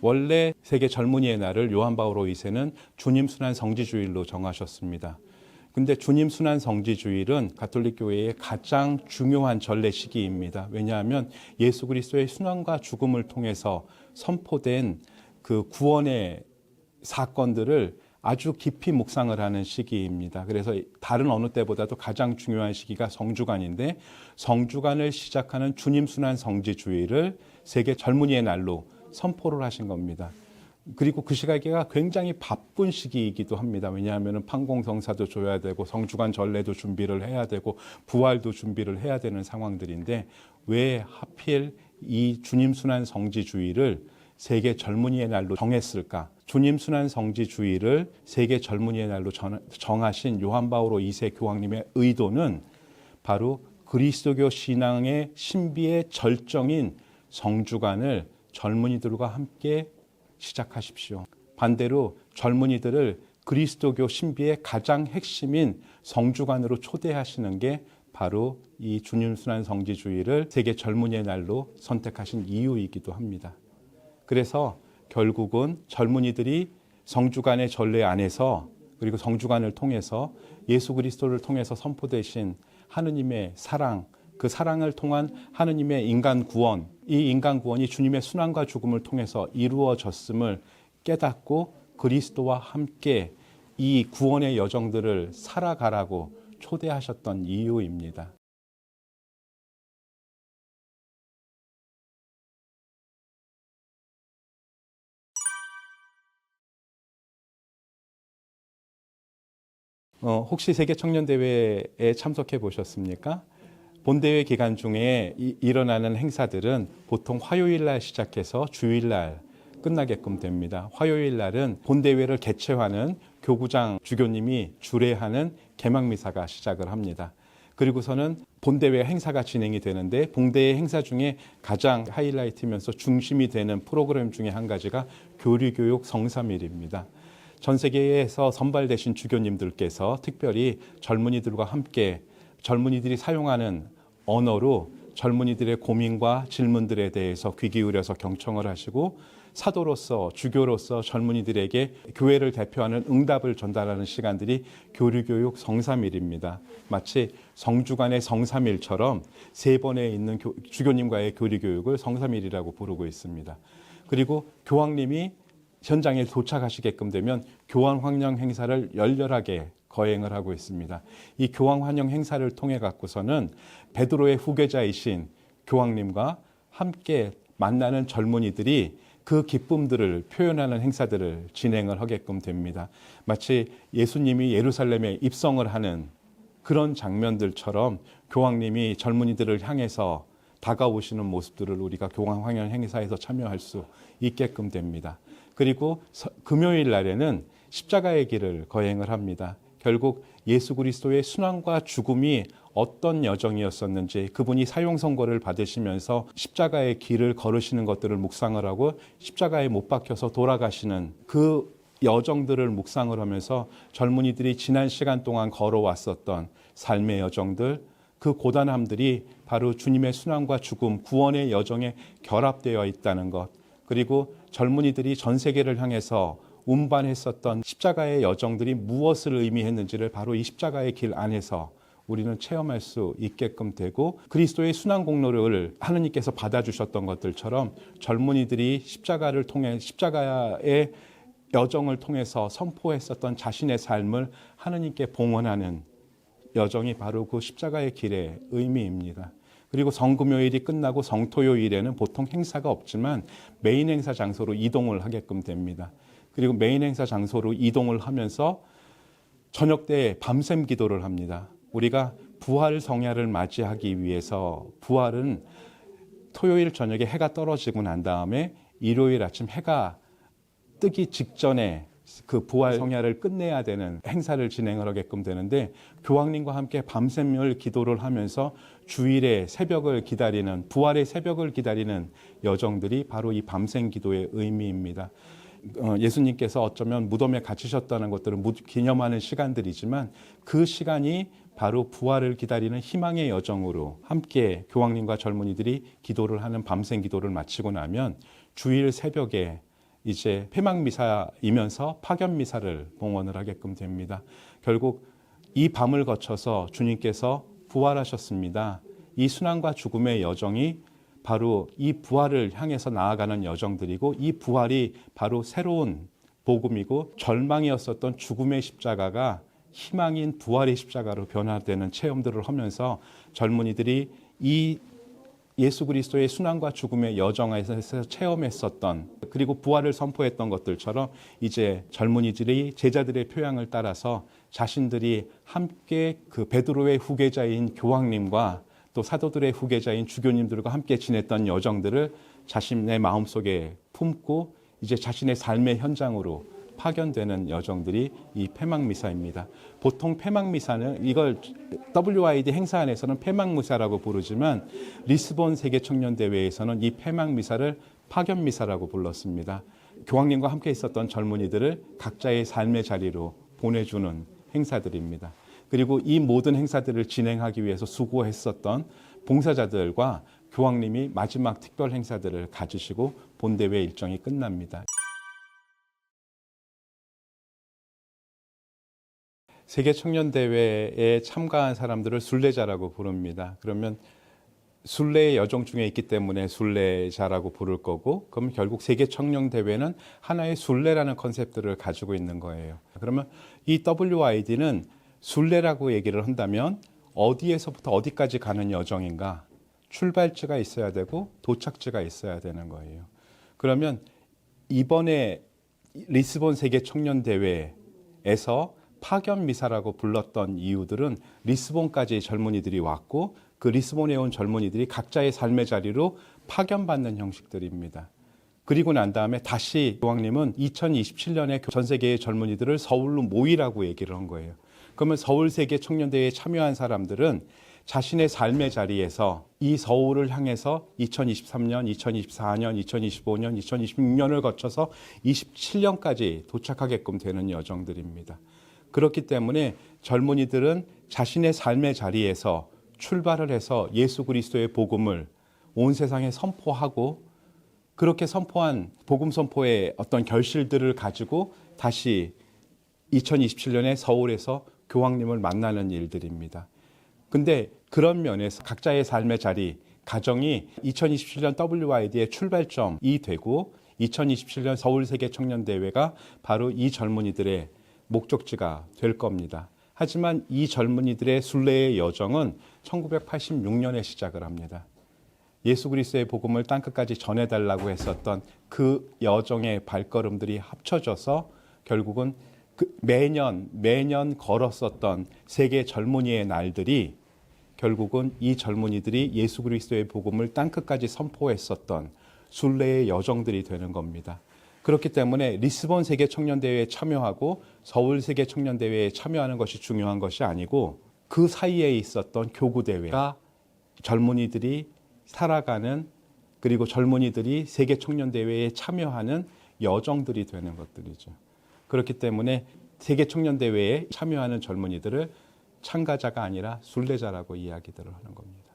원래 세계 젊은이의 날을 요한 바오로 2세는 주님 순환 성지주일로 정하셨습니다. 근데 주님 순환 성지주일은 가톨릭 교회의 가장 중요한 전례 시기입니다. 왜냐하면 예수 그리스도의 순환과 죽음을 통해서 선포된 그 구원의 사건들을 아주 깊이 묵상을 하는 시기입니다. 그래서 다른 어느 때보다도 가장 중요한 시기가 성주간인데 성주간을 시작하는 주님 순환 성지 주일을 세계 젊은이의 날로 선포를 하신 겁니다. 그리고 그 시기가 굉장히 바쁜 시기이기도 합니다. 왜냐하면 판공성사도 줘야 되고 성주간 전례도 준비를 해야 되고 부활도 준비를 해야 되는 상황들인데 왜 하필 이 주님 순환 성지 주일을 세계 젊은이의 날로 정했을까? 주님 순환 성지 주일을 세계 젊은이의 날로 정하신 요한 바오로 2세 교황님의 의도는 바로 그리스도교 신앙의 신비의 절정인 성주간을 젊은이들과 함께 시작하십시오. 반대로 젊은이들을 그리스도교 신비의 가장 핵심인 성주간으로 초대하시는 게 바로 이 주님 순환 성지 주일을 세계 젊은이의 날로 선택하신 이유이기도 합니다. 그래서 결국은 젊은이들이 성주간의 전례 안에서 그리고 성주간을 통해서 예수 그리스도를 통해서 선포되신 하느님의 사랑, 그 사랑을 통한 하느님의 인간 구원, 이 인간 구원이 주님의 순환과 죽음을 통해서 이루어졌음을 깨닫고 그리스도와 함께 이 구원의 여정들을 살아가라고 초대하셨던 이유입니다. 어, 혹시 세계 청년 대회에 참석해 보셨습니까? 본대회 기간 중에 이, 일어나는 행사들은 보통 화요일 날 시작해서 주일 날 끝나게끔 됩니다. 화요일 날은 본대회를 개최하는 교구장 주교님이 주례하는 개막미사가 시작을 합니다. 그리고서는 본대회 행사가 진행이 되는데 본대회 행사 중에 가장 하이라이트면서 중심이 되는 프로그램 중에 한 가지가 교리교육 성삼일입니다. 전 세계에서 선발되신 주교님들께서 특별히 젊은이들과 함께 젊은이들이 사용하는 언어로 젊은이들의 고민과 질문들에 대해서 귀 기울여서 경청을 하시고 사도로서 주교로서 젊은이들에게 교회를 대표하는 응답을 전달하는 시간들이 교류교육 성삼일입니다. 마치 성주간의 성삼일처럼 세 번에 있는 주교님과의 교류교육을 성삼일이라고 부르고 있습니다. 그리고 교황님이 현장에 도착하시게끔 되면 교황 환영 행사를 열렬하게 거행을 하고 있습니다. 이 교황 환영 행사를 통해 갖고서는 베드로의 후계자이신 교황님과 함께 만나는 젊은이들이 그 기쁨들을 표현하는 행사들을 진행을 하게끔 됩니다. 마치 예수님이 예루살렘에 입성을 하는 그런 장면들처럼 교황님이 젊은이들을 향해서 다가오시는 모습들을 우리가 교황 환영 행사에서 참여할 수 있게끔 됩니다. 그리고 금요일 날에는 십자가의 길을 거행을 합니다. 결국 예수 그리스도의 순환과 죽음이 어떤 여정이었었는지 그분이 사용 선고를 받으시면서 십자가의 길을 걸으시는 것들을 묵상을 하고 십자가에 못 박혀서 돌아가시는 그 여정들을 묵상을 하면서 젊은이들이 지난 시간 동안 걸어왔었던 삶의 여정들 그 고단함들이 바로 주님의 순환과 죽음, 구원의 여정에 결합되어 있다는 것. 그리고 젊은이들이 전 세계를 향해서 운반했었던 십자가의 여정들이 무엇을 의미했는지를 바로 이 십자가의 길 안에서 우리는 체험할 수 있게끔 되고 그리스도의 순환 공로를 하느님께서 받아주셨던 것들처럼 젊은이들이 십자가를 통해 십자가의 여정을 통해서 선포했었던 자신의 삶을 하느님께 봉헌하는 여정이 바로 그 십자가의 길의 의미입니다. 그리고 성금요일이 끝나고 성토요일에는 보통 행사가 없지만 메인 행사 장소로 이동을 하게끔 됩니다. 그리고 메인 행사 장소로 이동을 하면서 저녁 때 밤샘 기도를 합니다. 우리가 부활 성야를 맞이하기 위해서 부활은 토요일 저녁에 해가 떨어지고 난 다음에 일요일 아침 해가 뜨기 직전에 그 부활 성야를 끝내야 되는 행사를 진행을 하게끔 되는데 교황님과 함께 밤샘을 기도를 하면서 주일에 새벽을 기다리는 부활의 새벽을 기다리는 여정들이 바로 이 밤샘 기도의 의미입니다. 어, 예수님께서 어쩌면 무덤에 갇히셨다는 것들을 기념하는 시간들이지만 그 시간이 바로 부활을 기다리는 희망의 여정으로 함께 교황님과 젊은이들이 기도를 하는 밤샘 기도를 마치고 나면 주일 새벽에 이제 폐막 미사이면서 파견 미사를 봉헌을 하게끔 됩니다. 결국 이 밤을 거쳐서 주님께서 부활하셨습니다. 이 순환과 죽음의 여정이 바로 이 부활을 향해서 나아가는 여정들이고 이 부활이 바로 새로운 복음이고 절망이었었던 죽음의 십자가가 희망인 부활의 십자가로 변화되는 체험들을 하면서 젊은이들이 이 예수 그리스도의 순환과 죽음의 여정에서 체험했었던 그리고 부활을 선포했던 것들처럼 이제 젊은이들이 제자들의 표양을 따라서 자신들이 함께 그 베드로의 후계자인 교황님과 또 사도들의 후계자인 주교님들과 함께 지냈던 여정들을 자신의 마음속에 품고 이제 자신의 삶의 현장으로 파견되는 여정들이 이 폐막미사입니다. 보통 폐막미사는 이걸 WID 행사 안에서는 폐막미사라고 부르지만 리스본 세계 청년 대회에서는 이 폐막미사를 파견미사라고 불렀습니다. 교황님과 함께 있었던 젊은이들을 각자의 삶의 자리로 보내주는 행사들입니다. 그리고 이 모든 행사들을 진행하기 위해서 수고했었던 봉사자들과 교황님이 마지막 특별 행사들을 가지시고 본대회 일정이 끝납니다. 세계 청년 대회에 참가한 사람들을 순례자라고 부릅니다. 그러면 순례의 여정 중에 있기 때문에 순례자라고 부를 거고, 그럼 결국 세계 청년 대회는 하나의 순례라는 컨셉들을 가지고 있는 거예요. 그러면 이 WID는 순례라고 얘기를 한다면 어디에서부터 어디까지 가는 여정인가? 출발지가 있어야 되고 도착지가 있어야 되는 거예요. 그러면 이번에 리스본 세계 청년 대회에서 파견 미사라고 불렀던 이유들은 리스본까지 젊은이들이 왔고 그 리스본에 온 젊은이들이 각자의 삶의 자리로 파견받는 형식들입니다. 그리고 난 다음에 다시 교황님은 2027년에 전 세계의 젊은이들을 서울로 모이라고 얘기를 한 거예요. 그러면 서울 세계 청년대회에 참여한 사람들은 자신의 삶의 자리에서 이 서울을 향해서 2023년, 2024년, 2025년, 2026년을 거쳐서 27년까지 도착하게끔 되는 여정들입니다. 그렇기 때문에 젊은이들은 자신의 삶의 자리에서 출발을 해서 예수 그리스도의 복음을 온 세상에 선포하고 그렇게 선포한 복음 선포의 어떤 결실들을 가지고 다시 2027년에 서울에서 교황님을 만나는 일들입니다. 근데 그런 면에서 각자의 삶의 자리, 가정이 2027년 WID의 출발점이 되고 2027년 서울 세계 청년 대회가 바로 이 젊은이들의 목적지가 될 겁니다. 하지만 이 젊은이들의 순례의 여정은 1986년에 시작을 합니다. 예수 그리스도의 복음을 땅 끝까지 전해 달라고 했었던 그 여정의 발걸음들이 합쳐져서 결국은 그 매년 매년 걸었었던 세계 젊은이의 날들이 결국은 이 젊은이들이 예수 그리스도의 복음을 땅 끝까지 선포했었던 순례의 여정들이 되는 겁니다. 그렇기 때문에 리스본 세계 청년 대회에 참여하고 서울 세계 청년 대회에 참여하는 것이 중요한 것이 아니고 그 사이에 있었던 교구 대회가 젊은이들이 살아가는 그리고 젊은이들이 세계 청년 대회에 참여하는 여정들이 되는 것들이죠. 그렇기 때문에 세계 청년 대회에 참여하는 젊은이들을 참가자가 아니라 순례자라고 이야기들을 하는 겁니다.